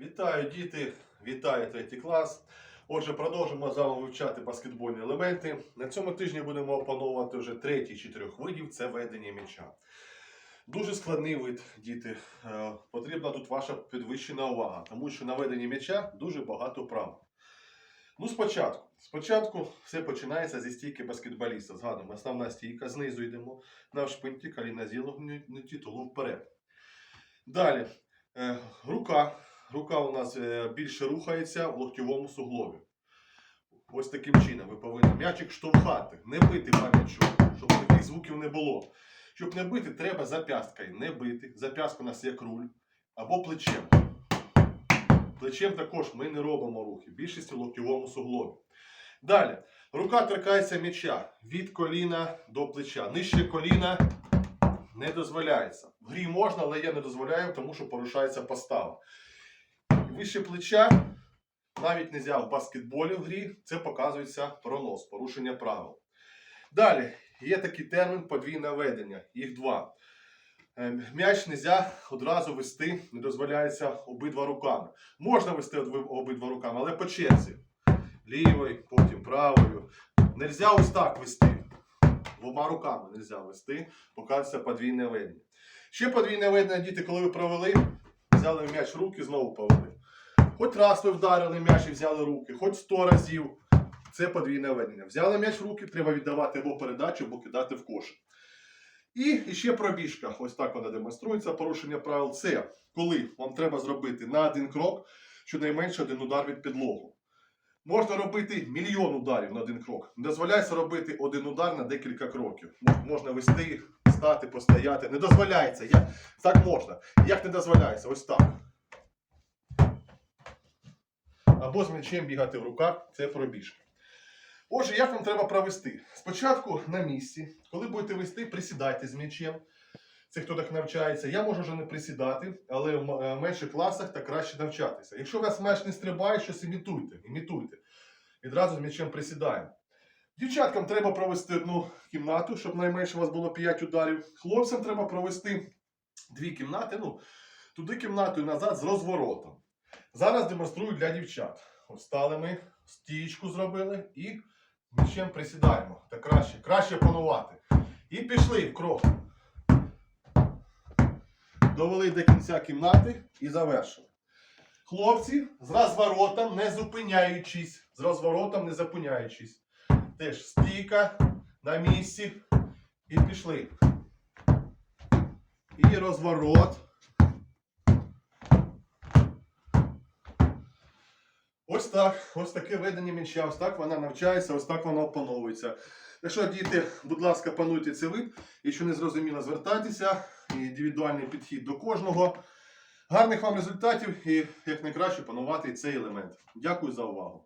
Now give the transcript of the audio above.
Вітаю, діти! Вітаю третій клас. Отже, продовжимо з вами вивчати баскетбольні елементи. На цьому тижні будемо опановувати вже третій з чотирьох видів це ведення м'яча. Дуже складний вид, діти. Е, Потрібна тут ваша підвищена увага, тому що на веденні м'яча дуже багато правил. Ну, спочатку. Спочатку все починається зі стійки баскетболіста. Згадуємо, основна стійка, знизу йдемо на шпинті, коліна зігнуті, тулу вперед. Далі. Е, Рука. Рука у нас е, більше рухається в локтєвому суглобі. Ось таким чином ви повинні м'ячик штовхати, не бити по щоб таких звуків не було. Щоб не бити, треба зап'ясткою не бити. Зап'ястка у нас як руль або плечем. Плечем також ми не робимо рухи. Більшість у локтєвому суглобі. Далі. Рука торкається м'яча від коліна до плеча. Нижче коліна не дозволяється. В грі можна, але я не дозволяю, тому що порушається постава. Вище плеча навіть не можна в баскетболі в грі, це показується пронос, порушення правил. Далі є такий термін подвійне ведення, їх два. Е, М'яч не одразу вести, не дозволяється обидва руками. Можна вести обидва руками, але по черзі. Лівою, потім правою. Нельзя ось так вести. Двома руками не можна вести, показується подвійне ведення. Ще подвійне ведення, діти, коли ви провели, взяли м'яч в руки, знову повели. Хоч раз ви вдарили м'яч і взяли руки, хоч сто разів. Це подвійне ведення. Взяли м'яч в руки, треба віддавати або передачу, або кидати в кошик. І ще пробіжка. Ось так вона демонструється. Порушення правил це коли вам треба зробити на один крок щонайменше один удар від підлогу. Можна робити мільйон ударів на один крок. Не дозволяється робити один удар на декілька кроків. Можна вести, стати, постояти. Не дозволяється. Як... Так можна. Як не дозволяється? Ось так. Або з м'ячем бігати в руках це пробіжка. Отже, як вам треба провести? Спочатку на місці, коли будете вести, присідайте з м'ячем. Це хто так навчається. Я можу вже не присідати, але в е, менших класах так краще навчатися. Якщо у вас м'яч не стрибає, щось імітуйте. імітуйте. Відразу з м'ячем присідаємо. Дівчаткам треба провести одну кімнату, щоб найменше у вас було 5 ударів. Хлопцям треба провести дві кімнати, ну, туди кімнату і назад з розворотом. Зараз демонструю для дівчат. Стали ми, стічку зробили і м'ячем присідаємо. Так краще, краще панувати. І пішли в крок. Довели до кінця кімнати і завершили. Хлопці з розворотом не зупиняючись. З розворотом не зупиняючись. Теж стійка на місці. І пішли. І розворот. Ось так, ось таке ведення м'яча, ось так вона навчається, ось так вона опановується. Якщо діти, будь ласка, пануйте цей вид, якщо не зрозуміло, звертайтеся, індивідуальний підхід до кожного. Гарних вам результатів і як найкраще панувати цей елемент. Дякую за увагу.